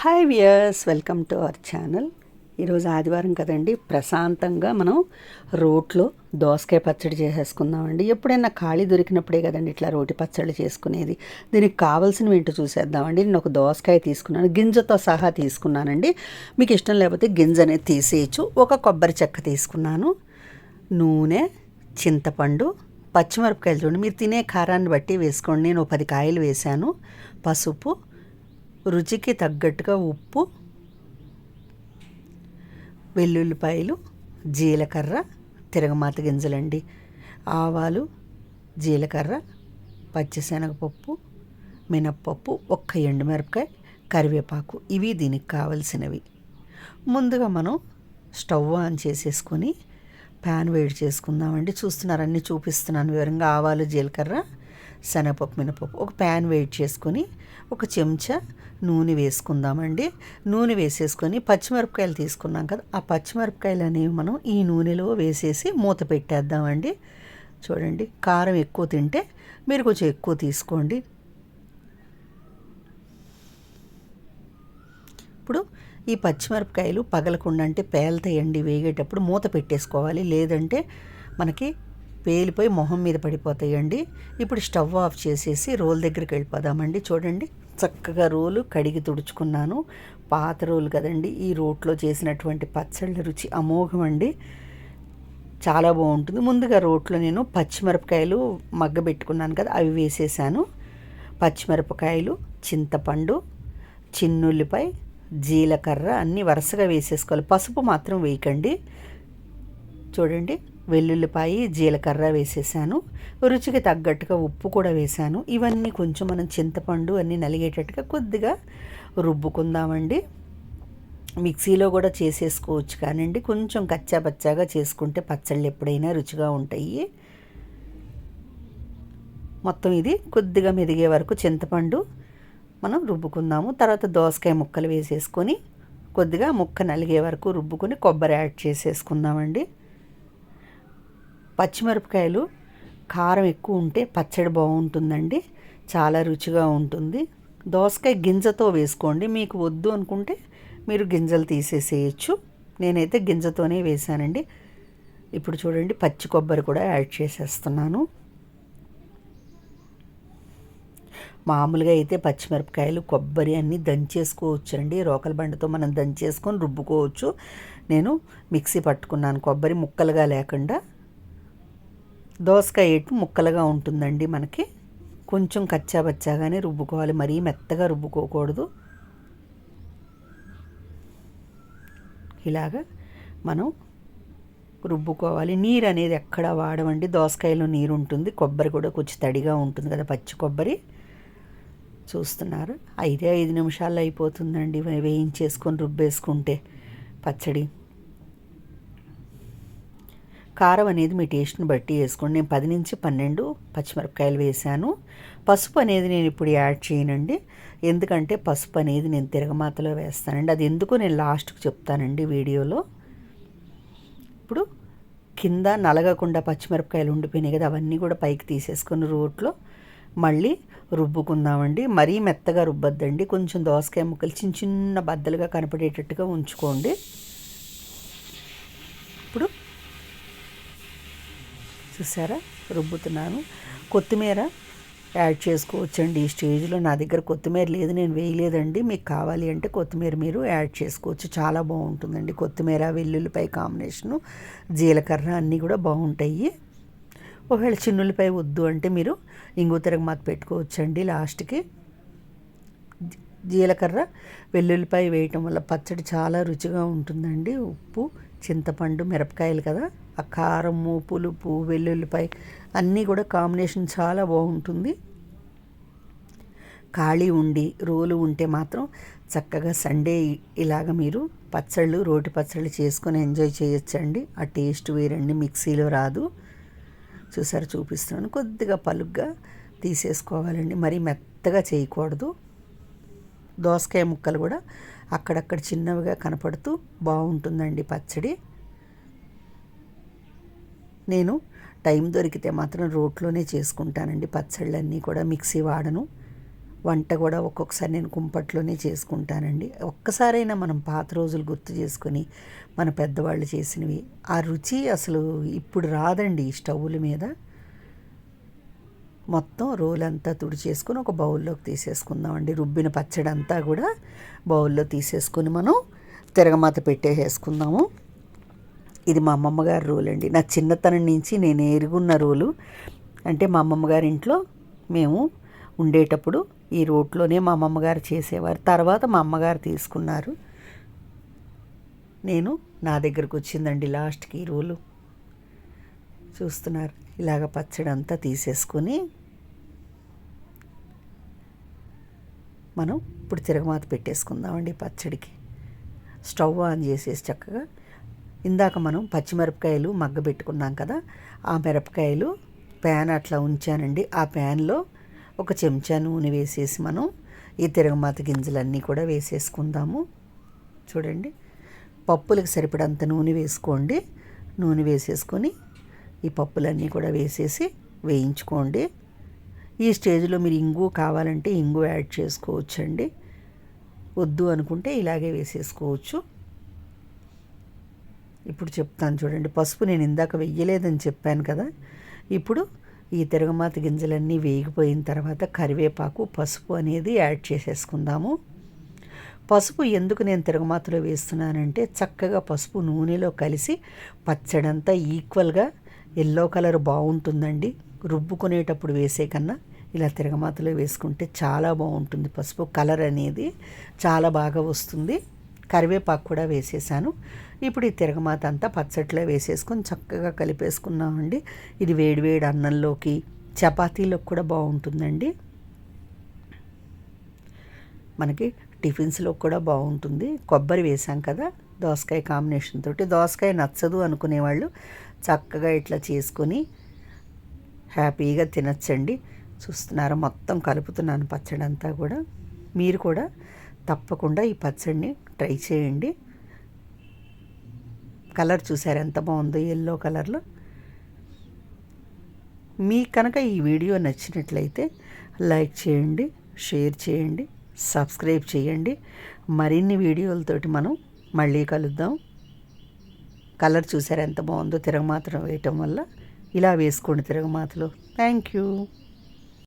Hi viewers welcome to our channel ఈరోజు ఆదివారం కదండి ప్రశాంతంగా మనం రోట్లో దోసకాయ పచ్చడి చేసేసుకుందామండి. ఎప్పుడైనా ఖాళీ దొరికినప్పుడే కదండి ఇట్లా రోటి పచ్చడి చేసుకునేది. దీనికి కావాల్సినవి ఏంటో చూసేద్దామండి. నేను ఒక దోసకాయ తీసుకున్నాను గింజతో సహా తీసుకున్నానండి. మీకు ఇష్టం లేకపోతే గింజ అనేది తీసేయచ్చు. ఒక కొబ్బరి చెక్క తీసుకున్నాను నూనె చింతపండు పచ్చిమిరపకాయలు చూడండి మీరు తినే కారాన్ని బట్టి వేసుకోండి. నేను పది కాయలు వేశాను పసుపు రుచికి తగ్గట్టుగా ఉప్పు వెల్లుల్లిపాయలు జీలకర్ర తిరగమాత గింజలండి. ఆవాలు జీలకర్ర పచ్చిశనగపప్పు మినప్పప్పు ఒక్క ఎండుమిరపకాయ కరివేపాకు ఇవి దీనికి కావలసినవి. ముందుగా మనం స్టవ్ ఆన్ చేసేసుకొని ప్యాన్ వేడి చేసుకుందామండి. చూస్తున్నారు అన్నీ చూపిస్తున్నాను వివరంగా. ఆవాలు జీలకర్ర శనగపప్పు మినపప్పు ఒక ప్యాన్ వేడి చేసుకొని ఒక చెంచా నూనె వేసుకుందామండి. నూనె వేసేసుకొని పచ్చిమిరపకాయలు తీసుకున్నాం కదా ఆ పచ్చిమిరపకాయలు అనేవి మనం ఈ నూనెలో వేసేసి మూత పెట్టేద్దామండి. చూడండి కారం ఎక్కువ తింటే మీరు కొంచెం ఎక్కువ తీసుకోండి. ఇప్పుడు ఈ పచ్చిమిరపకాయలు పగలకుండా అంటే పేలుతాయండి వేగేటప్పుడు మూత పెట్టేసుకోవాలి. లేదంటే మనకి పేలిపోయి మొహం మీద పడిపోతాయండి. ఇప్పుడు స్టవ్ ఆఫ్ చేసేసి రోల్ దగ్గరికి వెళ్ళిపోదామండి. చూడండి చక్కగా రోలు కడిగి తుడుచుకున్నాను. పాత రోలు కదండి ఈ రోట్లో చేసినటువంటి పచ్చళ్ళ రుచి అమోఘం అండి. చాలా బాగుంటుంది. ముందుగా రోట్లో నేను పచ్చిమిరపకాయలు మగ్గబెట్టుకున్నాను కదా అవి వేసేసాను. పచ్చిమిరపకాయలు చింతపండు చిన్నుల్లిపై జీలకర్ర అన్నీ వరుసగా వేసేసుకోవాలి. పసుపు మాత్రం వేయకండి. చూడండి. వెల్లుల్లిపాయ జీలకర్ర వేసేసాను. రుచికి తగ్గట్టుగా ఉప్పు కూడా వేసాను. ఇవన్నీ కొంచెం మనం చింతపండు అన్నీ నలిగేటట్టుగా కొద్దిగా రుబ్బుకుందామండి. మిక్సీలో కూడా చేసేసుకోవచ్చు కానివ్వండి కొంచెం కచ్చాపచ్చాగా చేసుకుంటే పచ్చళ్ళు ఎప్పుడైనా రుచిగా ఉంటాయి. మొత్తం ఇది కొద్దిగా మెదిగే వరకు చింతపండు మనం రుబ్బుకుందాము. తర్వాత దోసకాయ ముక్కలు వేసేసుకొని కొద్దిగా ముక్క నలిగే వరకు రుబ్బుకొని కొబ్బరి యాడ్ చేసేసుకుందామండి. పచ్చిమిరపకాయలు కారం ఎక్కువ ఉంటే పచ్చడి బాగుంటుందండి. చాలా రుచిగా ఉంటుంది. దోసకాయ గింజతో వేసుకోండి. మీకు వద్దు అనుకుంటే మీరు గింజలు తీసేసేయచ్చు. నేనైతే గింజతోనే వేసానండి ఇప్పుడు చూడండి పచ్చి కొబ్బరి కూడా యాడ్ చేసేస్తున్నాను. మామూలుగా అయితే పచ్చిమిరపకాయలు కొబ్బరి అన్నీ దంచేసుకోవచ్చండి రోకల బండతో మనం దంచేసుకొని రుబ్బుకోవచ్చు. నేను మిక్సీ పట్టుకున్నాను. కొబ్బరి ముక్కలుగా లేకుండా దోసకాయ ఎటు ముక్కలుగా ఉంటుందండి మనకి. కొంచెం కచ్చా బచ్చాగానే రుబ్బుకోవాలి. మరీ మెత్తగా రుబ్బుకోకూడదు. ఇలాగా మనం రుబ్బుకోవాలి. నీరు అనేది ఎక్కడ వాడమండి? దోసకాయలో నీరు ఉంటుంది. కొబ్బరి కూడా కొంచెం తడిగా ఉంటుంది కదా పచ్చి కొబ్బరి. చూస్తున్నారు. ఐదే ఐదు నిమిషాల్లో అయిపోతుందండి. వేయించేసుకొని రుబ్బేసుకుంటే పచ్చడి. కారం అనేది మీ టేస్ట్ని బట్టి వేసుకోండి. నేను పది నుంచి పన్నెండు పచ్చిమిరపకాయలు వేశాను పసుపు అనేది నేను ఇప్పుడు యాడ్ చేయనండి. ఎందుకంటే పసుపు అనేది నేను తిరగమాతలో వేస్తానండి. అది ఎందుకు నేను లాస్ట్కి చెప్తానండి వీడియోలో. ఇప్పుడు కింద నలగకుండా పచ్చిమిరపకాయలు ఉండిపోయినాయి కదా అవన్నీ కూడా పైకి తీసేసుకొని రోట్లో మళ్ళీ రుబ్బుకుందామండి. మరీ మెత్తగా రుబ్బద్దండి. కొంచెం దోసకాయ ముక్కలు చిన్న చిన్న బద్దలుగా కనపడేటట్టుగా ఉంచుకోండి ఇప్పుడు చూసారా? రుబ్బుతున్నాను. కొత్తిమీర యాడ్ చేసుకోవచ్చండి ఈ స్టేజ్లో. నా దగ్గర కొత్తిమీర లేదు నేను వేయలేదండి. మీకు కావాలి అంటే కొత్తిమీర మీరు యాడ్ చేసుకోవచ్చు. చాలా బాగుంటుందండి. కొత్తిమీర వెల్లుల్లిపాయ కాంబినేషను జీలకర్ర అన్నీ కూడా బాగుంటాయి. ఒకవేళ చిన్నులపై వద్దు అంటే మీరు ఇంగు తిరగమాత పెట్టుకోవచ్చండి లాస్ట్కి. జీలకర్ర వెల్లుల్లిపాయ వేయటం వల్ల పచ్చడి చాలా రుచిగా ఉంటుందండి. ఉప్పు చింతపండు మిరపకాయలు కదా? ఆ కారము పులుపు వెల్లుల్లిపాయ అన్నీ కూడా కాంబినేషన్ చాలా బాగుంటుంది. ఖాళీ ఉండి రోలు ఉంటే మాత్రం చక్కగా సండే ఇలాగ మీరు పచ్చళ్ళు రోటి పచ్చళ్ళు చేసుకొని ఎంజాయ్ చేయొచ్చండి. ఆ టేస్ట్ వేరండి మిక్సీలో రాదు. చూసారు చూపిస్తున్నాను. కొద్దిగా పలుగ్గా తీసేసుకోవాలండి. మరి మెత్తగా చేయకూడదు. దోసకాయ ముక్కలు కూడా అక్కడక్కడ చిన్నవిగా కనపడుతూ బాగుంటుందండి పచ్చడి. నేను టైం దొరికితే మాత్రం రోట్లోనే చేసుకుంటానండి. పచ్చళ్ళన్నీ కూడా మిక్సీ వాడను. వంట కూడా ఒక్కొక్కసారి నేను కుంపట్లోనే చేసుకుంటానండి. ఒక్కసారైనా మనం పాత రోజులు గుర్తు చేసుకొని మన పెద్దవాళ్ళు చేసినవి ఆ రుచి అసలు ఇప్పుడు రాదండి ఈ స్టవ్ల మీద. మొత్తం రోల్ అంతా తుడిచేసుకొని ఒక బౌల్లోకి తీసేసుకుందామండి. రుబ్బిన పచ్చడి అంతా కూడా బౌల్లో తీసేసుకొని మనం తిరగమాత పెట్టేసేసుకుందాము. ఇది మా అమ్మమ్మ గారి రోల్ అండి. నా చిన్నతనం నుంచి నేను ఎరుగున్న రోలు అంటే మా అమ్మమ్మ గారి ఇంట్లో మేము ఉండేటప్పుడు ఈ రోడ్లోనే మా అమ్మమ్మగారు చేసేవారు. తర్వాత మా అమ్మగారు తీసుకున్నారు. నేను నా దగ్గరకు వచ్చిందండి లాస్ట్కి ఈ రోలు చూస్తున్నారు ఇలాగ పచ్చడి అంతా తీసేసుకొని మనం ఇప్పుడు తిరగమాత పెట్టేసుకుందామండి పచ్చడికి. స్టవ్ ఆన్ చేసేసి చక్కగా ఇందాక మనం పచ్చిమిరపకాయలు మగ్గబెట్టుకున్నాం కదా ఆ మిరపకాయలు ప్యాన్ అట్లా ఉంచానండి. ఆ ప్యాన్లో ఒక చెంచా నూనె వేసేసి మనం ఈ తిరగమాత గింజలన్నీ కూడా వేసేసుకుందాము. చూడండి పప్పులకు సరిపడంత నూనె వేసుకోండి. నూనె వేసేసుకొని ఈ పప్పులన్నీ కూడా వేసేసి వేయించుకోండి. ఈ స్టేజ్లో మీరు ఇంగు కావాలంటే ఇంగు యాడ్ చేసుకోవచ్చండి. వద్దు అనుకుంటే ఇలాగే వేసేసుకోవచ్చు. ఇప్పుడు చెప్తాను చూడండి. పసుపు నేను ఇందాక వెయ్యలేదని చెప్పాను కదా. ఇప్పుడు ఈ తిరగమాత గింజలన్నీ వేగిపోయిన తర్వాత కరివేపాకు పసుపు అనేది యాడ్ చేసేసుకుందాము. పసుపు ఎందుకు నేను తిరగమాతలో వేస్తున్నానంటే చక్కగా పసుపు నూనెలో కలిసి పచ్చడంతా ఈక్వల్గా ఎల్లో కలర్ బాగుంటుందండి. రుబ్బుకునేటప్పుడు వేసే కన్నా ఇలా తిరగమాతలో వేసుకుంటే చాలా బాగుంటుంది పసుపు. కలర్ అనేది చాలా బాగా వస్తుంది. కరివేపాకు కూడా వేసేసాను. ఇప్పుడు ఈ తిరగమాత అంతా పచ్చట్లో వేసేసుకొని చక్కగా కలిపేసుకున్నామండి. ఇది వేడివేడి అన్నంలోకి చపాతీలోకి కూడా బాగుంటుందండి. మనకి టిఫిన్స్లో కూడా బాగుంటుంది. కొబ్బరి వేసాం కదా దోసకాయ కాంబినేషన్ తోటి. దోసకాయ నచ్చదు అనుకునేవాళ్ళు చక్కగా ఇట్లా చేసుకొని హ్యాపీగా తినచ్చండి. చూస్తున్నారా మొత్తం కలుపుతున్నాను పచ్చడి అంతా కూడా. మీరు కూడా తప్పకుండా ఈ పచ్చడిని ట్రై చేయండి. కలర్ చూసారు? ఎంత బాగుందో ఎల్లో కలర్లో. మీకు కనుక ఈ వీడియో నచ్చినట్లయితే లైక్ చేయండి షేర్ చేయండి సబ్స్క్రైబ్ చేయండి. మరిన్ని వీడియోలతోటి మనం మళ్ళీ కలుద్దాం. కలర్ చూసారు? ఎంత బాగుందో తిరగమాత్రం వేయటం వల్ల. ఇలా వేసుకోండి తిరగమాతలు. Thank you.